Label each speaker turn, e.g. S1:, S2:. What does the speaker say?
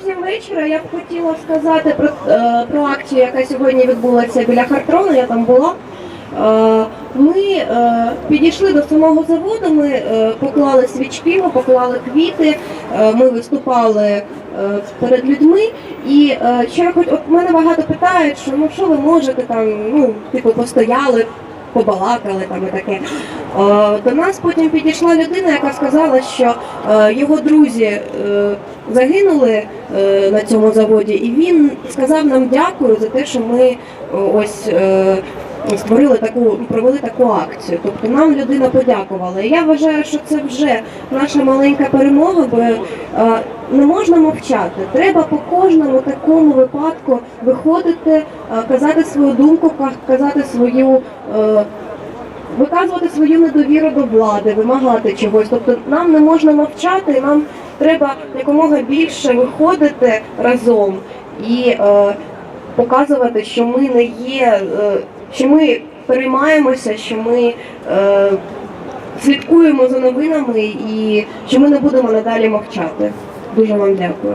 S1: зовсім вечора. Я б хотіла сказати про, е, про акцію, яка сьогодні відбулася біля Хартрону, я там була. Е, Ми е, підійшли до самого заводу, ми поклали свічки, ми поклали квіти, ми виступали перед людьми. І ще от мене багато питають, що ну що ви можете там, ну, типу, постояли, побалакали там і таке. Е, До нас потім підійшла людина, яка сказала, що е, його друзі е, загинули на цьому заводі, і він сказав нам дякую за те, що ми ось. Створили таку, провели таку акцію. Тобто нам людина подякувала. Я вважаю, що це вже наша маленька перемога, бо не можна мовчати. Треба по кожному такому випадку виходити, казати свою думку, ка- казати свою. Виказувати свою недовіру до влади, вимагати чогось. Тобто нам не можна мовчати, нам треба якомога більше виходити разом і е, показувати, що ми не є, е, що ми переймаємося, що ми е, слідкуємо за новинами і що ми не будемо надалі мовчати. Дуже вам дякую.